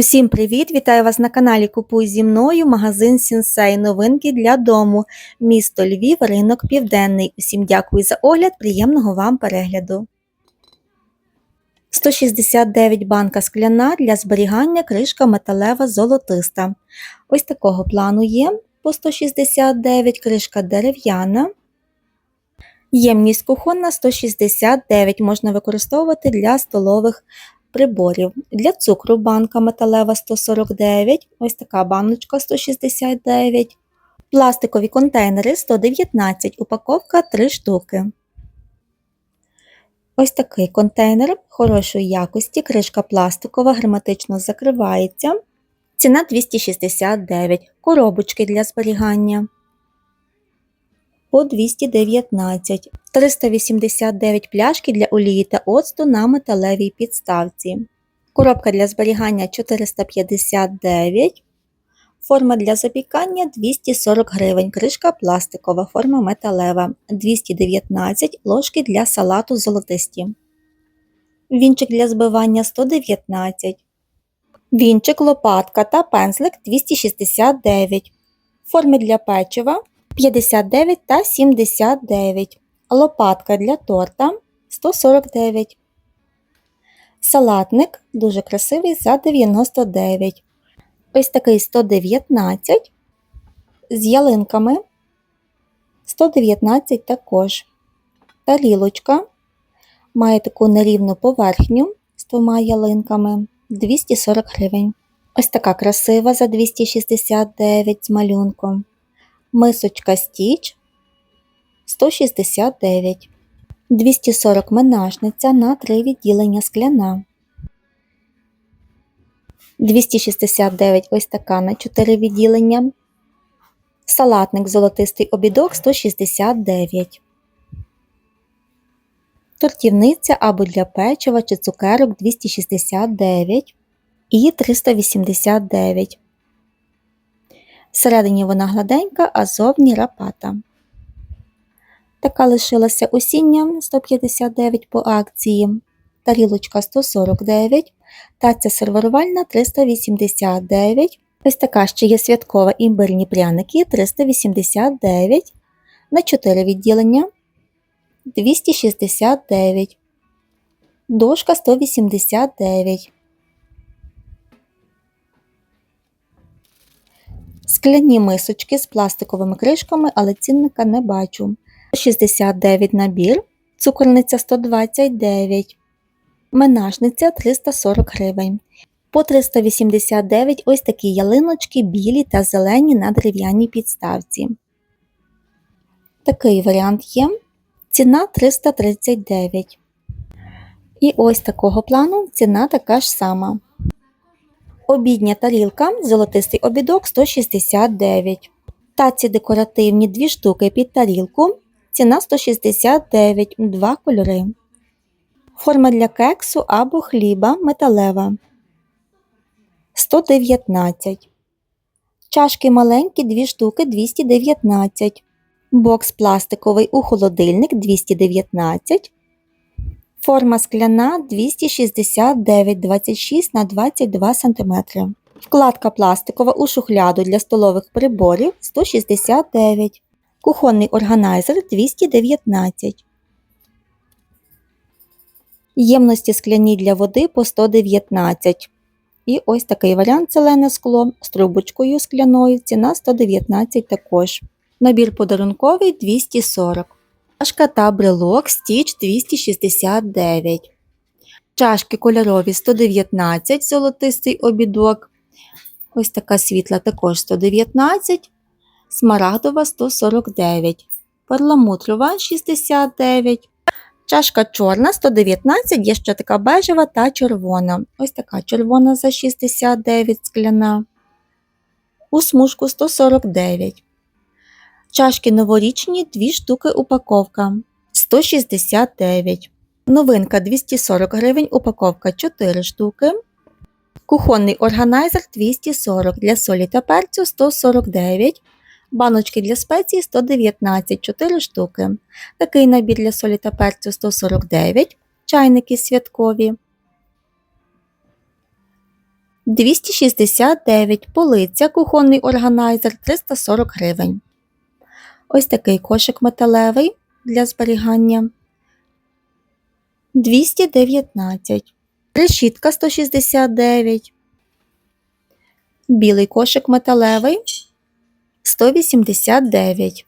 Усім привіт! Вітаю вас на каналі Купуй зі мною магазин Сінсей. Новинки для дому. Місто Львів, ринок Південний. Усім дякую за огляд, приємного вам перегляду. 169 банка скляна для зберігання кришка металева золотиста. Ось такого плану є по 169 кришка дерев'яна. Ємність кухонна 169 можна використовувати для столових приборів. Для цукру банка металева 149, ось така баночка 169, пластикові контейнери 119, упаковка 3 штуки. Ось такий контейнер хорошої якості, кришка пластикова, герметично закривається. Ціна 269, коробочки для зберігання по 219, 389 пляшки для олії та оцту на металевій підставці. Коробка для зберігання 459, форма для запікання 240 гривень, кришка пластикова, форма металева 219 ложки для салату золотисті. Вінчик для збивання 119. Вінчик, лопатка та пензлик 269. Форми для печива 59 та 79. Лопатка для торта 149. Салатник дуже красивий за 99. Ось такий 119 з ялинками 119 також. Тарілочка має таку нерівну поверхню з двома ялинками 240 гривень. Ось така красива за 269 з малюнком. Мисочка стіч 169, 240 менажниця на 3 відділення скляна. 269 ось така на 4 відділення. Салатник золотистий обідок 169. Тортівниця або для печива чи цукерок 269 і 389. Всередині вона гладенька, а зовні рапата. Така лишилася осіння 159 по акції, тарілочка 149, таця сервірувальна 389. Ось така ще є святкова імбирні пряники 389 на 4 відділення 269. Дошка 189. Скляні мисочки з пластиковими кришками, але цінника не бачу. 69 набір, цукорниця 129, менажниця 340 гривень. По 389 ось такі ялиночки білі та зелені на дерев'яній підставці. Такий варіант є. Ціна 339. І ось такого плану ціна така ж сама. Обідня тарілка, золотистий обідок 169. Таці декоративні 2 штуки під тарілку. Ціна 169, 2 кольори. Форма для кексу або хліба металева 119. Чашки маленькі 2 штуки 219. Бокс пластиковий у холодильник 219. Форма скляна 269 26 на 22 см. Вкладка пластикова у шухляду для столових приборів 169. Кухонний органайзер 219. Ємності скляні для води по 119. І ось такий варіант зелене скло з трубочкою скляною. Ціна 119 також. Набір подарунковий 240. Чашка та брелок стіч 269. Чашки кольорові 119 золотистий обідок. Ось така світла також 119. Смарагдова 149. Перламутрова 69. Чашка чорна 119, є ще така бежева та червона. Ось така червона за 69 скляна. У смужку 149. Чашки новорічні 2 штуки упаковка 169. Новинка 240 гривень, упаковка 4 штуки. Кухонний органайзер 240 для солі та перцю 149. Баночки для спеції 119 4 штуки. Такий набір для солі та перцю 149. Чайники святкові 269 полиця, кухонний органайзер 340 гривень. Ось такий кошик металевий для зберігання 219. Решітка 169. Білий кошик металевий 189.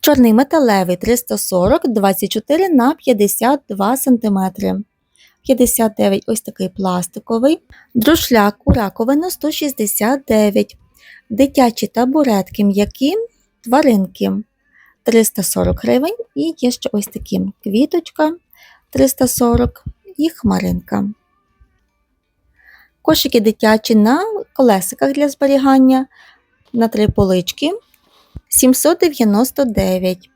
Чорний металевий 340 24 на 52 см. 59 ось такий пластиковий. Друшляк у раковину 169. Дитячі табуретки м'які, тваринки 340 гривень. І є ще ось такі квіточка 340 і хмаринка. Кошики дитячі на колесиках для зберігання на три полички 799.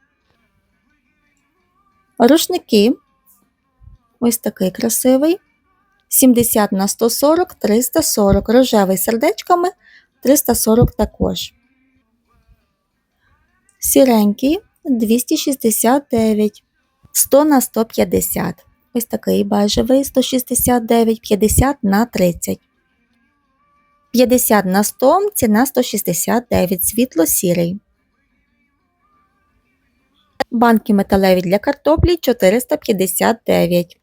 Рушники ось такий красивий 70 на 140 340. Рожевий сердечками 340 також. Сіренький 269 100 на 150. Ось такий бежевий 169, 50 на 30. 50 на 100, ціна 169, світло-сірий. Банки металеві для картоплі 459.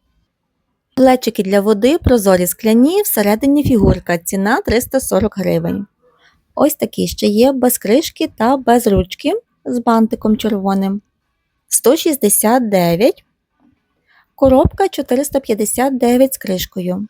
Глечики для води прозорі скляні, всередині фігурка, ціна 340 гривень. Ось такі ще є без кришки та без ручки з бантиком червоним. 169. Коробка 459 з кришкою.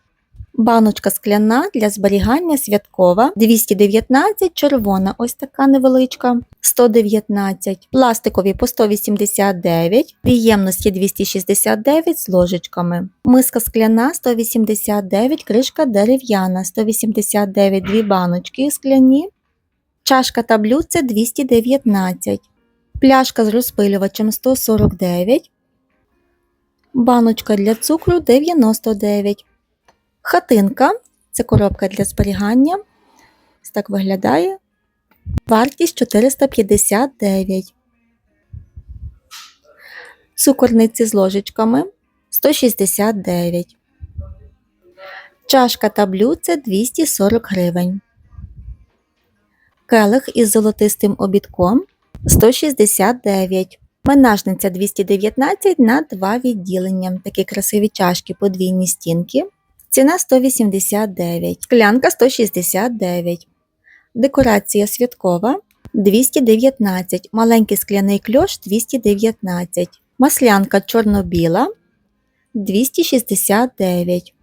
Баночка скляна для зберігання святкова 219 червона, ось така невеличка 119, пластикові по 189, ємності 269 з ложечками. Миска скляна 189, кришка дерев'яна 189, дві баночки скляні. Чашка та блюдце 219, пляшка з розпилювачем 149, баночка для цукру 99. Хатинка це коробка для зберігання. Ось так виглядає. Вартість 459. Цукорниці з ложечками 169. Чашка та блюдце 240 гривень. Келих із золотистим обідком 169. Менажниця 219 на 2 відділення. Такі красиві чашки подвійні стінки. Ціна 189, склянка 169, декорація святкова 219, маленький скляний кльош 219, маслянка чорно-біла 269.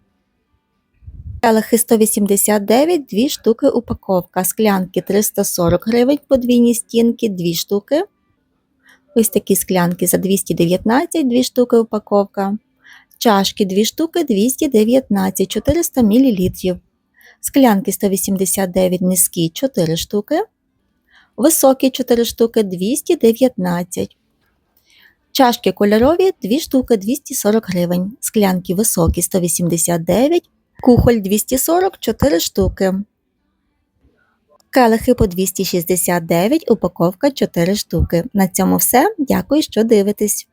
Келихи 189, 2 штуки упаковка, склянки 340 гривень, подвійні стінки, 2 штуки. Ось такі склянки за 219, 2 штуки упаковка. Чашки 2 штуки 219 400 мл. Склянки 189 низькі 4 штуки. Високі 4 штуки 219. Чашки кольорові 2 штуки 240 гривень. Склянки високі 189. Кухоль 240 4 штуки. Келихи по 269, упаковка 4 штуки. На цьому все. Дякую, що дивитесь.